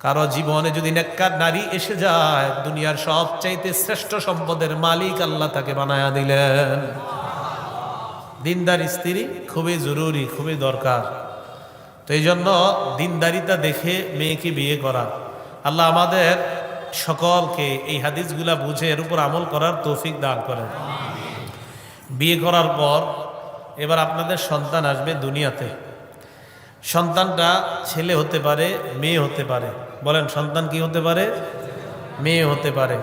কারও জীবনে যদি নেককার নারী এসে যায়, দুনিয়ার সবচাইতে শ্রেষ্ঠ সম্পদের মালিক আল্লাহ তাকে বানায়া দিলেন। দিনদার স্ত্রী খুবই জরুরি, খুবই দরকার। তো এই জন্য দিনদারিতা দেখে মেয়েকে বিয়ে করা। আল্লাহ আমাদের সকলকে এই হাদিসগুলা বুঝে এর উপর আমল করার তৌফিক দান করেন। বিয়ে করার পর এবার আপনাদের সন্তান আসবে দুনিয়াতে। সন্তানটা ছেলে হতে পারে, মেয়ে হতে পারে। বলেন, সন্তান কি হতে পারে? মেয়ে হতে পারে।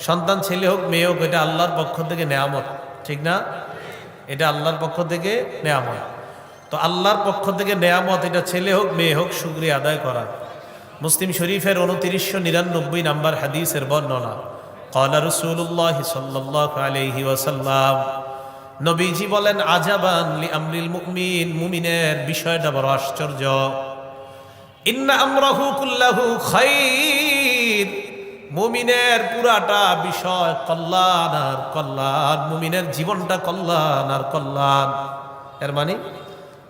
সন্তান ছেলে হোক, মেয়ে হোক, এটা আল্লাহর পক্ষ থেকে নেয়ামত। ঠিক না? এটা আল্লাহর পক্ষ থেকে নেয়ামত। তো আল্লাহর পক্ষ থেকে নেয়ামত, এটা ছেলে হোক, মেয়ে হোক শুক্রিয়া আদায় করা। মুসলিম শরীফের উনত্রিশশো নিরানব্বই নাম্বার হাদিসের বর্ণনা কলা রসুল্লাহ সাল্লাহ আলহি ওয়াসাল্লাম। নবীজি বলেন আজাবান মুমিনের বিষয়টা বড় আশ্চর্য। ইন্না মুমিনের পুরাটা বিষয় কল্যাণ আর কল্যাণ, মুমিনের জীবনটা কল্যাণ আর কল্যাণ। এর মানে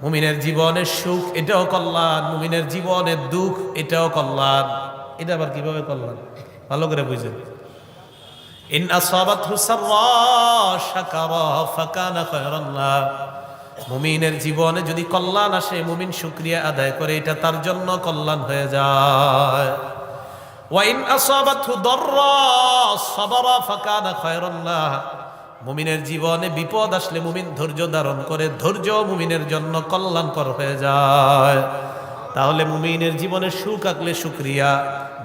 মুমিনের জীবনের সুখ এটাও কল্যাণ, মুমিনের জীবনের দুঃখ এটাও কল্যাণ। এটা আবার কীভাবে কল্যাণ? ভালো করে বুঝেন। ইন আসাবাতহু সাররা শাকারা ফাকানা খায়রান লা মুমিনের জীবনে যদি কল্যাণ আসে, মুমিন শুক্রিয়া আদায় করে, এটা তার জন্য কল্যাণ হয়ে যায়। ওয়াইন আসাবাতহু দাররা সাবারা ফাকানা মুমিনের জীবনে বিপদ আসলে মুমিন ধৈর্য ধারণ করে, ধৈর্য মুমিনের জন্য কল্যাণকর হয়ে যায়। তাহলে মুমিনের জীবনে সুখ আঁকলে শুক্রিয়া,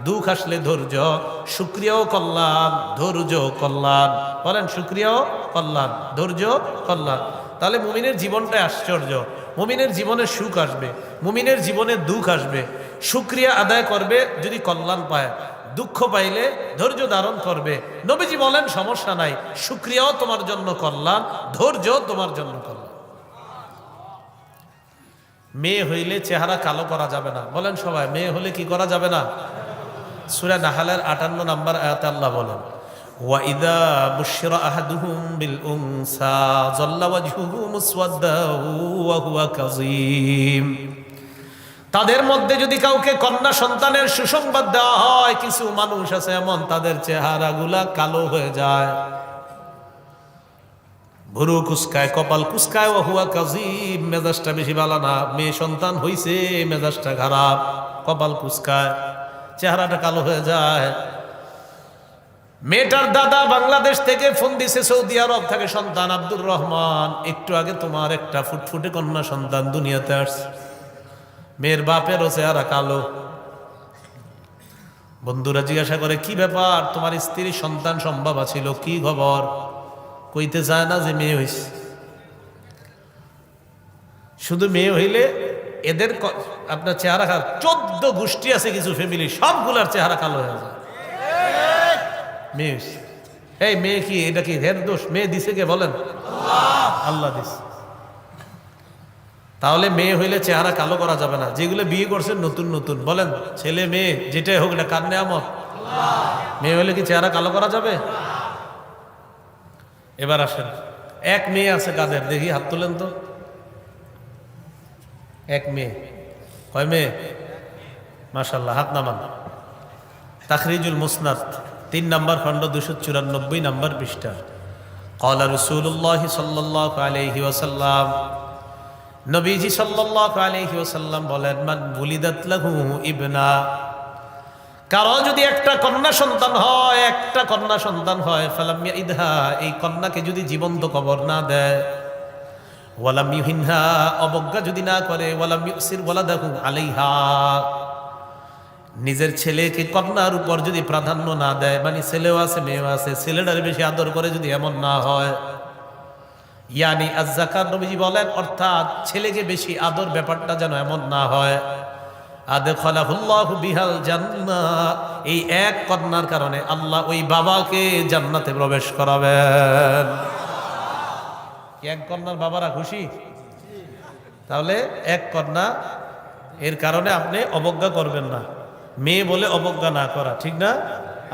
দুঃখ আসলে ধৈর্য, শুক্রিয়াও কল্যাণ ধৈর্য কল্যাণ। বলেন, শুক্রিয়াও কল্যাণ ধৈর্য কল্যাণ। তাহলে মুমিনের জীবনটাই আশ্চর্য। মুমিনের জীবনে সুখ আসবে, মুমিনের জীবনে দুঃখ আসবে। শুক্রিয়া আদায় করবে যদি কল্যাণ পায়, দুঃখ পাইলে ধৈর্য ধারণ করবে। নবীজি বলেন, সমস্যা নাই, শুক্রিয়াও তোমার জন্য কল্যাণ ধৈর্য তোমার জন্য কল্যাণ। মেয়ে হইলে চেহারা কালো করা যাবে না। বলেন সবাই, মেয়ে হলে কি করা যাবে না? সুরা নাহালের আটান্ন নাম্বার আয়াতে আল্লাহ বলেন তাদের মধ্যে যদি কাউকে কন্যা সন্তানের সুসংবাদ দেওয়া হয়, কিছু মানুষ আছে এমন, তাদের চেহারাগুলা কালো হয়ে যায়। ভুরু কুসকায়, কপাল কুসকায় হুয়া কাজিম মেজাজটা বেশি ভালো না। মেয়ে সন্তান হইছে, মেজাজটা খারাপ, কপাল কুসকায়, চেহারাটা কালো হয়ে যায়। মেয়েটার দাদা বাংলাদেশ থেকে ফোন দিছে, সৌদি আরব থেকে, সন্তান আব্দুর রহমান। একটু আগে তোমার একটা ফুটফুটে কন্যা সন্তান দুনিয়াতে আসছে। মেয়ের বাপেরও চেহারা কালো। বন্ধুরা জিজ্ঞাসা করে, কি ব্যাপার? তোমার স্ত্রী সন্তান সম্ভব ছিল কি খবর? কইতে চায় না যে মেয়ে হইছে। শুধু মেয়ে হইলে এদের আপনার চেহারা খারাপ চোদ্দ গোষ্ঠী আছে কিছু ফ্যামিলি সবগুলার চেহারা কালো হয়ে যায়। মেয়ে। এই মেয়ে কি, এটা কি হের দোষ? মেয়ে দিছে কে বলেন? আল্লাহ দিছে। তাহলে মেয়ে হইলে চেহারা কালো করা যাবে না। যেগুলো বিয়ে করছেন নতুন নতুন। বলেন, ছেলে মেয়ে, যেটাই হোক না কার নেয়ামত? মেয়ে হইলে কি চেহারা কালো করা যাবে? এবার আসেন। এক মেয়ে আছে কাদের? দেখি হাত তোলেন তো। এক মেয়ে। কয় মেয়ে? মাশাল্লাহ হাত নামান। তাখরিজুল মুসনাদ। তিন নম্বর খণ্ড দুশো চুরানব্বই নম্বর পৃষ্ঠা। কলা রসুল্লাহ সাল্লাহ আলহি ওসাল্লাম নবীজি সাল্লাহ আলহি ওসাল্লাম বলেন, মান বুলিদাতলাহু ইবনা। কারও যদি একটা কন্যা সন্তান হয়, একটা কন্যা সন্তান হয় ফালামিয়া ইদহা এই কন্যাকে যদি জীবন্ত কবর না দেয় ওয়ালামিহিনহা অবজ্ঞা যদি না করে ওয়ালামিউসির দেখুন আলিহা নিজের ছেলেকে কন্যার উপর যদি প্রাধান্য না দেয় মানে ছেলেও আছে, মেয়েও আছে, ছেলেটার বেশি আদর করে যদি এমন না হয়। ইয়ানি আজ্জাকার নবীজি বলেন, অর্থাৎ ছেলেকে বেশি আদর ব্যাপারটা যেন এমন না হয়। বিহাল জান্না, এই এক কন্যার কারণে আল্লাহ ওই বাবাকে জান্নাতে প্রবেশ করাবেন। এক কন্যার বাবারা খুশি? তাহলে এক কন্যা, এর কারণে আপনি অবজ্ঞা করবেন না। মেয়ে বলে অবজ্ঞা না করা, ঠিক না?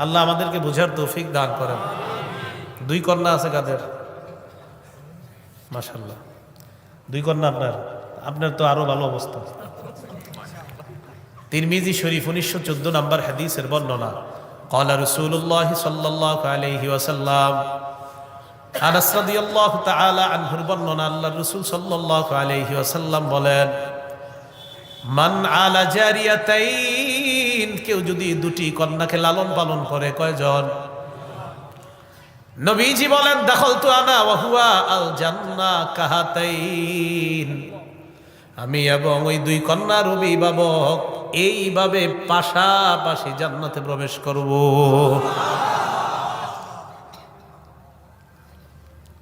আল্লাহ আমাদেরকে বুঝার তৌফিক দান করেন। দুই কন্যা আছে কাদের? মাশাল্লাহ দুই কন্যা আপনার? আপনার তো আরও ভালো অবস্থা। তিরমিজি শরীফ উনিশশো চোদ্দ নম্বর হাদিসের বর্ণনা। কলা রসুল্লাহ সাল্লাহ আলহি বলেন, মান আলা জারিয়াতাইন কেউ যদি দুটি কন্যাকে লালন পালন করে, কয়জন? নবীজি বলেন দখল তো আনা ওয়াহুয়া আল জান্নাহ কাহাতাইন। আমি এবং ওই দুই কন্যার অভিভাবক এইভাবে পাশাপাশি জান্নাতে প্রবেশ করব।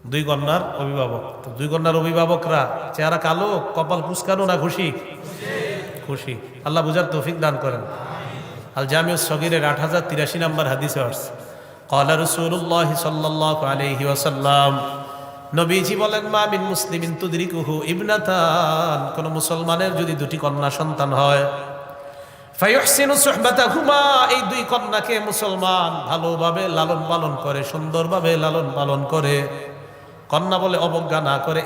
দুই কন্যার অভিভাবক। তো দুই কন্যার অভিভাবকরা, চেহারা কালো, কপাল কুচকানো না খুশি? খুশি। আল্লাহ বুঝার তৌফিক দান করেন। আল জামিউ সগিরের আট হাজার তিরাশি নম্বর হাদিসে কলা রসুল্লাহ সাল্লাহ আলহি ওয়াসাল্লাম, নবীজি বলেন, মা বিন মুসলিমিন তুদরিকুহু ইবনাতান। কোন মুসলমানের যদি দুটি কন্যা সন্তান হয় এই দুই কন্যাকে মুসলমান ভালোভাবে লালন পালন করে, সুন্দরভাবে লালন পালন করে। কন্যা বলে অবজ্ঞা না করে